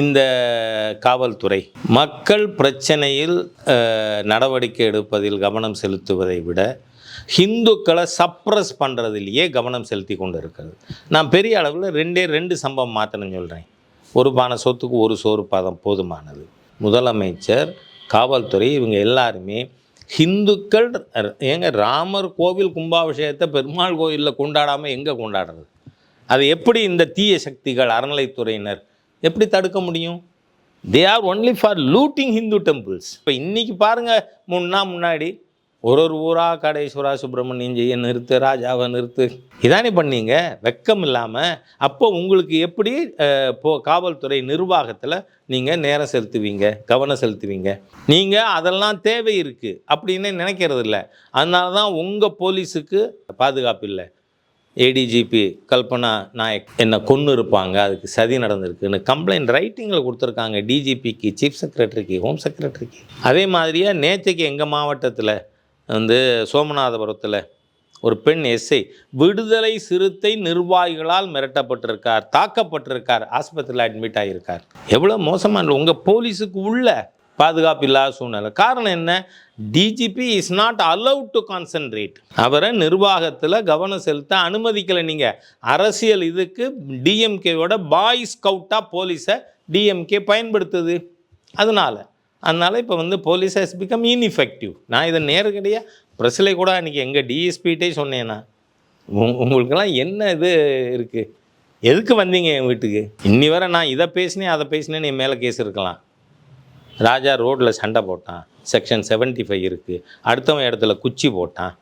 இந்த காவல்துறை மக்கள் பிரச்சனையில் நடவடிக்கை எடுப்பதில் கவனம் செலுத்துவதை விட ஹிந்துக்களை சப்ரஸ் பண்ணுறதுலையே கவனம் செலுத்தி கொண்டு இருக்கிறது நான் பெரிய அளவில் ரெண்டே ரெண்டு சம்பவம் மாற்றணும்னு சொல்கிறேன் ஒரு பானை சொத்துக்கு ஒரு சோறு பதம் போதுமானது. முதலமைச்சர் காவல்துறை இவங்க எல்லாருமே ஹிந்துக்கள் ஏங்க ராமர் கோவில் கும்பாபிஷேகத்தை பெருமாள் கோயிலில் கொண்டாடாமல் எங்கே கொண்டாடுறது? அது எப்படி இந்த தீய சக்திகள் அறநிலைத்துறையினர் எப்படி தடுக்க முடியும்? They are only for looting Hindu temples இப்போ இன்றைக்கி பாருங்கள் முன்னா முன்னாடி ஒரு ஒரு ஊரா கடேஸ்வரா சுப்பிரமணியம் ஜெய நிறுத்து ராஜாவை நிறுத்து. இதானே பண்ணீங்க? வெக்கம் இல்லாமல் அப்போ உங்களுக்கு எப்படி போ காவல்துறை நிர்வாகத்தில் நீங்கள் நேரம் செலுத்துவீங்க கவனம் செலுத்துவீங்க? நீங்கள் அதெல்லாம் தேவை இருக்குது அப்படின்னு நினைக்கிறது இல்லை. அதனால தான் உங்கள் போலீஸுக்கு பாதுகாப்பு இல்லை. ஏடிஜிபி கல்பனா நாயக் என்னை கொன்று இருப்பாங்க அதுக்கு சதி நடந்திருக்குன்னு கம்ப்ளைண்ட் ரைட்டிங்கில் கொடுத்துருக்காங்க டிஜிபிக்கு சீஃப் செக்ரட்டரிக்கு ஹோம் செக்ரட்டரிக்கு அதே மாதிரியாக நேற்றுக்கு எங்கள் மாவட்டத்தில் வந்து சோமநாதபுரத்தில் ஒரு பெண் எஸ்ஐ விடுதலை சிறுத்தை நிர்வாகிகளால் மிரட்டப்பட்டிருக்கார் தாக்கப்பட்டிருக்கார் ஆஸ்பத்திரியில் அட்மிட் ஆகியிருக்கார் எவ்வளோ மோசமான உங்கள் போலீஸுக்கு உள்ள பாதுகாப்பு இல்லாத சூழ்நிலை. காரணம் என்ன? DGP is not allowed to concentrate அவரை நிர்வாகத்தில் கவனம் செலுத்த அனுமதிக்கலை நீங்கள் அரசியல் இதுக்கு டிஎம்கேவோட பாய் ஸ்கவுட்டாக போலீஸை டிஎம்கே பயன்படுத்துது. அதனால அதனால் இப்போ வந்து போலீஸ் ஹஸ் பிகம் இன்இஃபெக்டிவ் நான் இதை நேரடியாக ப்ரெஸ்ஸில் கூட அன்றைக்கி எங்கள் டிஎஸ்பிகிட்டே சொன்னேன்னா உ உங்களுக்கெல்லாம் என்ன இது இருக்குது எதுக்கு வந்தீங்க என் வீட்டுக்கு? இன்னி வரை நான் இதை பேசினேன் அதை பேசினேன்னு என் மேலே கேஸ் இருக்கலாம். ராஜா ரோட்டில் சண்டை போட்டான். செக்ஷன் 75 ஃபைவ் இருக்குது அடுத்தவன் இடத்துல குச்சி போட்டான்.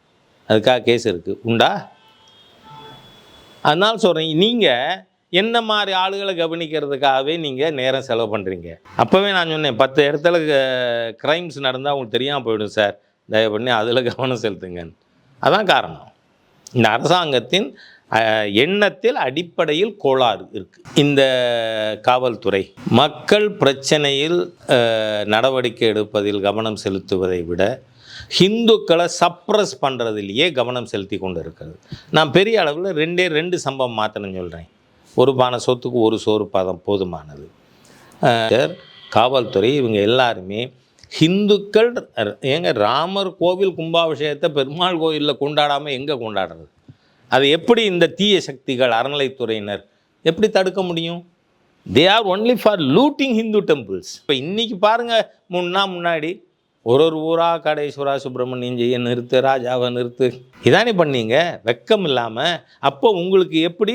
அதுக்காக கேஸ் இருக்குது உண்டா? அதனால சொல்கிறேன் நீங்கள் என்ன மாதிரி ஆளுகளை கவனிக்கிறதுக்காகவே நீங்கள் நேரம் செலவு பண்ணுறீங்க அப்போவே நான் சொன்னேன் பத்து இடத்துல க்ரைம்ஸ் நடந்தால் உங்களுக்கு தெரியாமல் போயிடும் சார். தயவு பண்ணி அதில் கவனம் செலுத்துங்கன்னு. அதான் காரணம். இந்த அரசாங்கத்தின் எண்ணத்தில் அடிப்படையில் கோளாறு இருக்குது இந்த காவல்துறை மக்கள் பிரச்சனையில் நடவடிக்கை எடுப்பதில் கவனம் செலுத்துவதை விட ஹிந்துக்களை சப்ரஸ் பண்ணுறதுலேயே கவனம் செலுத்தி கொண்டு இருக்கிறது. நான் பெரிய அளவில் ரெண்டே ரெண்டு சம்பவம் மாற்றணும்னு சொல்கிறேன் ஒரு பானை சொத்துக்கு ஒரு சோறு பதம் போதுமானது. காவல்துறை இவங்க எல்லாருமே ஹிந்துக்கள் ஏங்க ராமர் கோவில் கும்பாபிஷேகத்தை பெருமாள் கோயிலில் கொண்டாடாமல் எங்கே கொண்டாடுறது? அது எப்படி இந்த தீய சக்திகள் அறநிலைத்துறையினர் எப்படி தடுக்க முடியும்? They are only for looting Hindu temples இப்போ இன்றைக்கி பாருங்கள் முன்னா முன்னாடி ஒரு ஒரு ஊரா கடேஸ்வரா சுப்பிரமணியம் ஜெய நிறுத்து ராஜாவை நிறுத்து. இதானே பண்ணீங்க? வெக்கம் இல்லாமல் அப்போ உங்களுக்கு எப்படி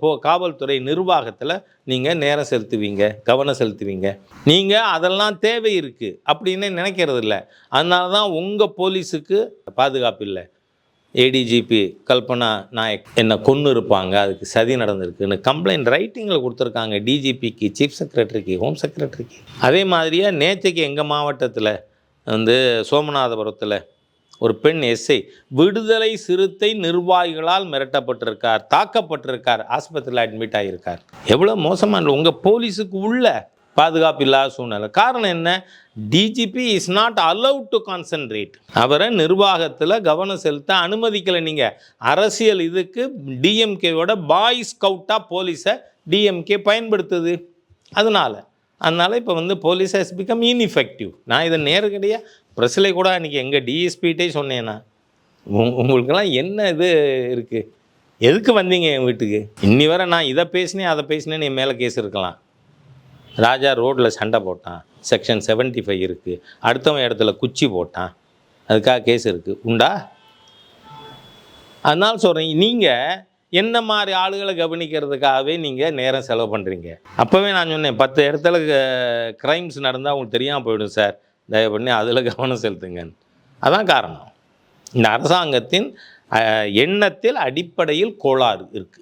போ காவல்துறை நிர்வாகத்தில் நீங்கள் நேரம் செலுத்துவீங்க கவனம் செலுத்துவீங்க? நீங்கள் அதெல்லாம் தேவை இருக்குது அப்படின்னு நினைக்கிறது இல்லை அதனால தான் உங்கள் போலீஸுக்கு பாதுகாப்பு இல்லை. ஏடிஜிபி கல்பனா நாயக் என்னை கொன்று இருப்பாங்க அதுக்கு சதி நடந்திருக்குன்னு கம்ப்ளைண்ட் ரைட்டிங்கில் கொடுத்துருக்காங்க. டிஜிபிக்கு சீஃப் செக்ரட்டரிக்கு ஹோம் செக்ரட்டரிக்கு அதே மாதிரியே நேற்றுக்கு எங்கள் மாவட்டத்தில் வந்து சோமநாதபுரத்தில் ஒரு பெண் எஸ்ஐ விடுதலை சிறுத்தை நிர்வாகிகளால் மிரட்டப்பட்டிருக்கார் தாக்கப்பட்டிருக்கார் ஆஸ்பத்திரியில் அட்மிட் ஆகியிருக்கார். எவ்வளோ மோசமான உங்கள் போலீஸுக்கு உள்ள பாதுகாப்பு இல்லாத சூழ்நிலை. காரணம் என்ன? DGP is not allowed to concentrate அவரை நிர்வாகத்தில் கவனம் செலுத்த அனுமதிக்கலை நீங்கள் அரசியல் இதுக்கு டிஎம்கேவோட பாய் ஸ்கவுட்டாக போலீஸை டிஎம்கே பயன்படுத்துது. அதனால அதனால் இப்போ வந்து போலீஸ் ஹஸ் பிகம் இன்இஃபெக்டிவ் நான் இதை நேரடியாக ப்ரெஸ்ஸில் கூட அன்றைக்கி எங்கள் டிஎஸ்பிகிட்டே சொன்னேன்னா உ உங்களுக்கெல்லாம் என்ன இது இருக்குது எதுக்கு வந்தீங்க என் வீட்டுக்கு? இன்னி வரை நான் இதை பேசினேன் அதை பேசினேன்னு என் மேலே கேஸ் இருக்கலாம். ராஜா ரோட்டில் சண்டை போட்டான். செக்ஷன் 75 ஃபைவ் இருக்குது அடுத்தவன் இடத்துல குச்சி போட்டான். அதுக்காக கேஸ் இருக்குது உண்டா? அதனால சொல்கிறேன் நீங்கள் என்ன மாதிரி ஆளுகளை கவனிக்கிறதுக்காகவே நீங்கள் நேரம் செலவு பண்ணுறீங்க அப்போவே நான் சொன்னேன் பத்து இடத்துல க்ரைம்ஸ் நடந்தால் உங்களுக்கு தெரியாமல் போயிடும் சார். தயவு பண்ணி அதில் கவனம் செலுத்துங்க அதான் காரணம். இந்த அரசாங்கத்தின் எண்ணத்தில் அடிப்படையில் கோளாறு இருக்குது